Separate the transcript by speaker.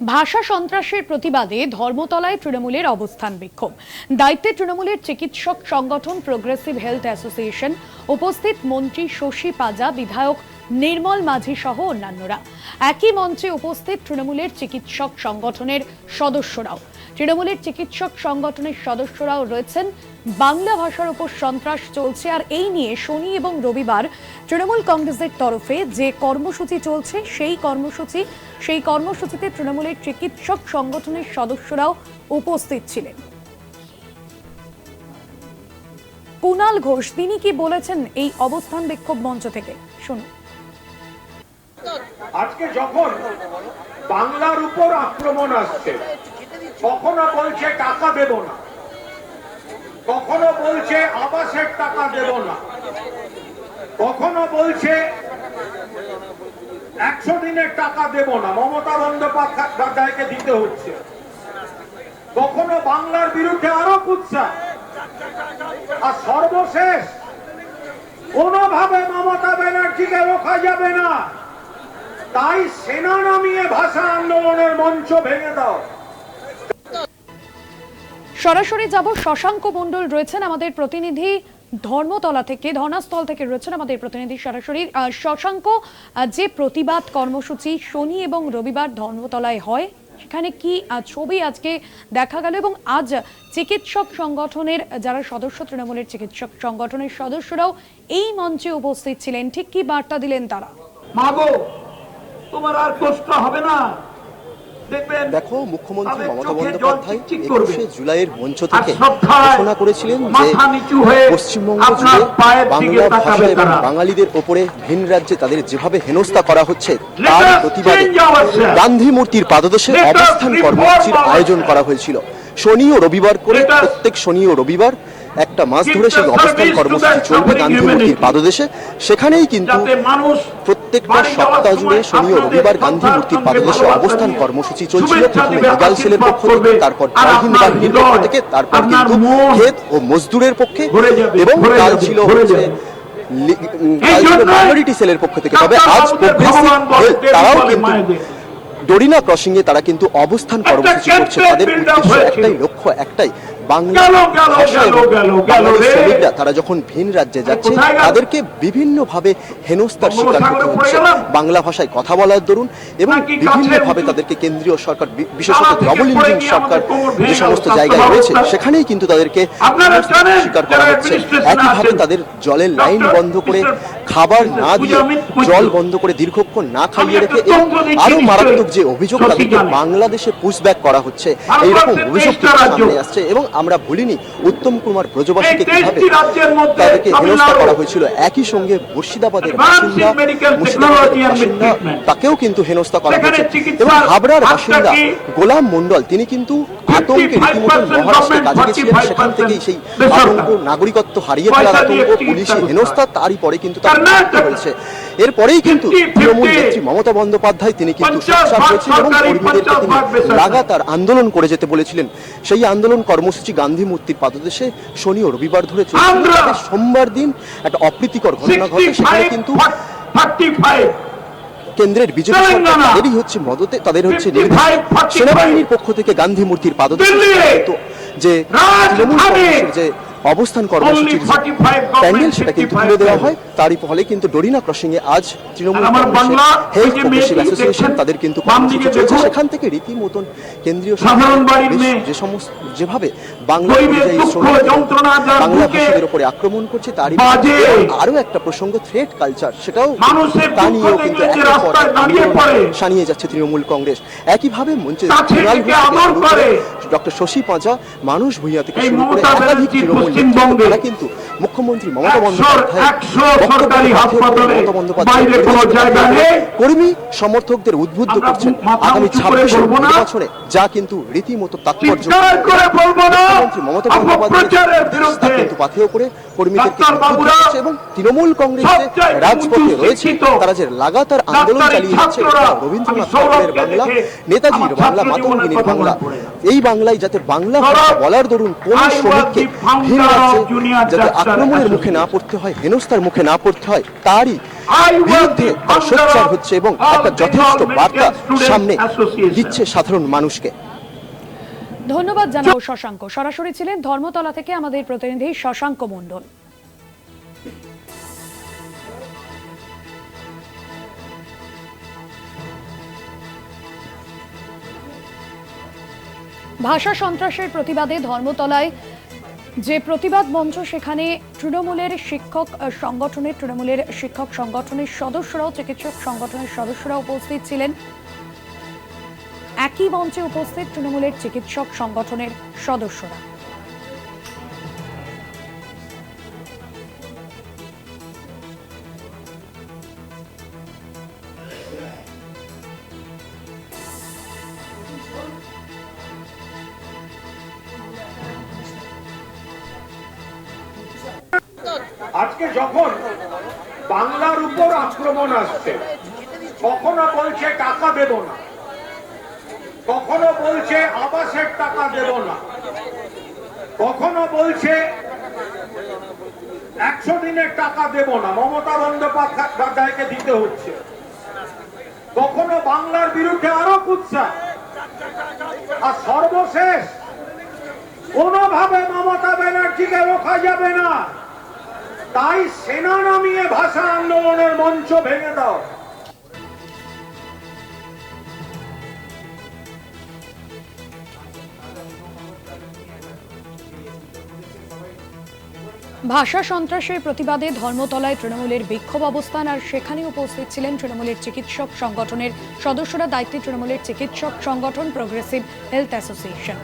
Speaker 1: ভাষা সন্ত্রাসের প্রতিবাদে ধর্মতলায় তৃণমূলের অবস্থান বিক্ষোভ। দায়িত্বে তৃণমূলের চিকিৎসক সংগঠন প্রোগ্রেসিভ হেলথ অ্যাসোসিয়েশন উপস্থিত মন্ত্রী শশী পাজা, বিধায়ক নির্মল মাঝি সহ অন্যান্যরা। একই মঞ্চে উপস্থিত তৃণমূলের চিকিৎসক সংগঠনের সদস্যরাও। তৃণমূলের চিকিৎসক সংগঠনের সদস্যরাও রয়েছেন। বাংলা ভাষার উপর সন্ত্রাস চলছে, আর এই নিয়ে শনি এবং রবিবার তৃণমূল কংগ্রেসের তরফে যে কর্মসূচি চলছে, সেই কর্মসূচি, সেই কর্মসূচিতে তৃণমূলের চিকিৎসক সংগঠনের সদস্যরাও উপস্থিত ছিলেন। কুনাল ঘোষ, তিনি কি বলেছেন এই অবস্থান বিক্ষোভ মঞ্চ থেকে? শুনুন।
Speaker 2: আজকে যখন বাংলার উপর আক্রমণ আসছে কখনো বলছে টাকা দেব না। কখনো বলছে আবাসের টাকা দেব না। কখনো বলছে একশো দিনের টাকা দেব না। মমতা বন্দ্যোপাধ্যায়কে দিতে হচ্ছে। কখনো বাংলার বিরুদ্ধে আরও কুৎসা। আর সর্বশেষ, কোনোভাবে মমতা ব্যানার্জিকে রোখা যাবে না। তাই সেনা নামিয়ে ভাষা আন্দোলনের মঞ্চ ভেঙে দাও।
Speaker 1: সরাসরি যাব শশাঙ্ক মণ্ডল রয়েছেন আমাদের প্রতিনিধি ধর্মতলা থেকে ধর্নাস্থল থেকে রয়েছেন আমাদের প্রতিনিধি সরাসরি। শশাঙ্ক যে প্রতিবাদ কর্মসূচি শনি এবং রবিবার ধর্মতলায় হয়, সেখানে কি ছবি আজকে দেখা গেল এবং আজ চিকিৎসক সংগঠনের যারা সদস্য, তৃণমূলের চিকিৎসক সংগঠনের সদস্যরাও এই মঞ্চে উপস্থিত ছিলেন। ঠিক কি বার্তা দিলেন তারা?
Speaker 3: মাগো, তোমার আর কষ্ট হবে না।
Speaker 4: দেখো মুখ্যমন্ত্রী মমতা বন্দ্যোপাধ্যায় একুশে জুলাইয়ের মঞ্চ থেকে ঘোষণা করেছিলেন যে পশ্চিমবঙ্গ জুড়ে বাংলা ভাষা এবং বাঙালিদের ওপরে ভিন রাজ্যে তাদের যেভাবে হেনস্থা করা হচ্ছে তার প্রতিবাদে গান্ধী মূর্তির পাদদেশে অবস্থান কর্মসূচির আয়োজন করা হয়েছিল। শনি ও রবিবার করে প্রত্যেক শনি ও রবিবার একটা মাস ধরে সেই অবস্থান কর্মসূচি চলবে গান্ধী মূর্তির পাদদেশে। সেখানেই কিন্তু প্রত্যেকটা সপ্তাহ জুড়ে শনি ও রবিবার গান্ধী মূর্তির পাদদেশে অবস্থান কর্মসূচি চলছিল প্রথমে লিগাল সেলের পক্ষ থেকে তারপর
Speaker 3: আর
Speaker 4: বাহিনীর পক্ষ থেকে তারপর কিন্তু ক্ষেত ও মজদুরের পক্ষে। এবং কাল ছিল হচ্ছে মাইনরিটি সেলের পক্ষ থেকে। তবে আজ তারাও কিন্তু। ডরিনা ক্রসিং এ তারা কিন্তু অবস্থান কর্মসূচি করছে। তাদের উদ্দেশ্য একটাই লক্ষ্য একটাই বাংলা। শ্রমিকরা তারা যখন ভিন রাজ্যে যাচ্ছে তাদেরকে বিভিন্ন ভাবে হেনস্থার শিকার করতে হচ্ছে। বাংলা ভাষায় কথা বলার দরুন এবং
Speaker 3: নাকি
Speaker 4: বিভিন্ন ভাবে তাদেরকে কেন্দ্রীয় সরকার বিশেষত ইঞ্জিন সরকার যে সমস্ত জায়গায় রয়েছে সেখানেই কিন্তু তাদেরকে শিকার করা হচ্ছে। একইভাবে তাদের জলের লাইন বন্ধ করে খাবার না দিয়ে জল বন্ধ করে দীর্ঘক্ষণ না খাইয়ে রেখে এবং
Speaker 3: আরও
Speaker 4: মারাত্মক যে অভিযোগ তাদেরকে বাংলাদেশে পুশব্যাক করা হচ্ছে এইরকম অভিযোগ সামনে আসছে এবং আমরা ভুলিনি উত্তম কুমার ব্রজবাসীকে কীভাবে তাদেরকে হেনস্থা করা হয়েছিল? একই সঙ্গে মুর্শিদাবাদের বাসিন্দা মুর্শিদাবাদের বাসিন্দা তাকেও কিন্তু হেনস্থা করা হয়েছে। এবং হাবড়ার বাসিন্দা গোলাম মন্ডল তিনি কিন্তু আতঙ্কে রীতিমতো মহারাষ্ট্রে কাজে গেছিলেন সেখান থেকেই সেই আতঙ্ক নাগরিকত্ব হারিয়ে ফেলার আতঙ্ক পুলিশি হেনস্থা তারই পরে কিন্তু তার। মৃত্যু হয়েছে। এরপরেই কিন্তু
Speaker 3: 50,
Speaker 4: তৃণমূল নেত্রী মমতা বন্দ্যোপাধ্যায় তিনি কিন্তু সোচ্চার
Speaker 3: ভাগ
Speaker 4: এবং কর্মীদেরকে তিনি লাগাতার আন্দোলন করে যেতে বলেছিলেন। সেই আন্দোলন কর্মসূচি গান্ধী মূর্তির পাদদেশে শনি ও রবিবার ধরে চলছে। সোমবার দিন একটা অপ্রীতিকর ঘটনা ঘটে সেখানে কিন্তু কেন্দ্রের বিজেপি সরকার তাদেরই হচ্ছে মদতে তাদের হচ্ছে
Speaker 3: 55,
Speaker 4: নির্দেশ
Speaker 3: 45
Speaker 4: সেনাবাহিনীর পক্ষ থেকে গান্ধী মূর্তির পাদদেশে যে তৃণমূল যে অবস্থান কর্মসূচির প্যান্ডেল সেটা কিন্তু তুলে দেওয়া হয় তারই ফলে কিন্তু ডরিনা ক্রসিং এ আজ তৃণমূল
Speaker 3: আর
Speaker 4: হেলথ
Speaker 3: মেয়েটি
Speaker 4: অ্যাসোসিয়েশন তাদের কিন্তু কর্মসূচি চলছে সেখান থেকে রীতিমতন কেন্দ্রীয়। যে সমস্ত যেভাবে বাংলা অনুযায়ী বাংলা ভাষীদের উপরে আক্রমণ করছে তারই
Speaker 3: বাজে।
Speaker 4: এবং আরও একটা প্রসঙ্গ থ্রেট কালচার সেটাও তা নিয়েও কিন্তু। সানিয়ে যাচ্ছে তৃণমূল কংগ্রেস একইভাবে মঞ্চে। ডক্টর শশী পাঁচা মানুষ ভূঁইয়া থেকে শুরু করে একাধিক তৃণমূল
Speaker 3: পশ্চিমবঙ্গে
Speaker 4: কিন্তু মুখ্যমন্ত্রী মমতা বন্দ্যোপাধ্যায়
Speaker 3: বাইরে কোনো জায়গা নেই।
Speaker 4: কর্মী সমর্থকদের উদ্বুদ্ধ করছেন। আগামী ছাব্বিশে
Speaker 3: বলব
Speaker 4: যা কিন্তু রীতিমতো তাৎপর্য মুখ্যমন্ত্রী মমতা বন্দ্যোপাধ্যায় কিন্তু পাথেয় করে কর্মীদেরকে এবং তৃণমূল কংগ্রেস রাজপথে রয়েছে। তারা যে লাগাতার আন্দোলন চালিয়ে যাচ্ছে রবীন্দ্রনাথ ঠাকুরের বাংলা নেতাজির বাংলা মাতঙ্গিনীর বাংলা। এই বাংলায় যাতে বাংলা ভাষা বলার দরুন কোন শ্রমিককে যাতে আক্রমণের মুখে না পড়তে হয় হেনস্থার মুখে না পড়তে হয় তারই বিরুদ্ধে তারা সোচ্চার হচ্ছে এবং একটা যথেষ্ট বার্তা সামনে দিচ্ছে সাধারণ মানুষকে।
Speaker 1: ধন্যবাদ জানাব শশাঙ্ক। সরাসরি ছিলেন ধর্মতলা থেকে আমাদের প্রতিনিধি শশাঙ্ক মণ্ডল। ভাষা সন্ত্রাসের প্রতিবাদে ধর্মতলায় যে প্রতিবাদ মঞ্চ সেখানে তৃণমূলের শিক্ষক সংগঠনের তৃণমূলের শিক্ষক সংগঠনের সদস্যরাও, চিকিৎসক সংগঠনের সদস্যরা উপস্থিত ছিলেন। একই মঞ্চে উপস্থিত তৃণমূলের চিকিৎসক সংগঠনের সদস্যরা।
Speaker 2: আজকে যখন বাংলার উপর আক্রমণ আসছে, কখনো বলছে টাকা দেব না। কখনো বলছে আবাসের টাকা দেব না। কখনো বলছে একশো দিনের টাকা দেব না। মমতা বন্দ্যোপাধ্যায়কে দিতে হচ্ছে। কখনো বাংলার বিরুদ্ধে আরও কুৎসা। আর সর্বশেষ, কোনোভাবে মমতা ব্যানার্জিকে রোখা যাবে না। তাই সেনা নামিয়ে ভাষা আন্দোলনের মঞ্চ ভেঙে দাও।
Speaker 1: ভাষা সন্ত্রাসের প্রতিবাদে ধর্মতলায় তৃণমূলের বিক্ষোভ অবস্থান, আর সেখানে উপস্থিত ছিলেন তৃণমূলের চিকিৎসক সংগঠনের সদস্যরা, দায়িত্বে তৃণমূলের চিকিৎসক সংগঠন প্রোগ্রেসিভ হেলথ অ্যাসোসিয়েশন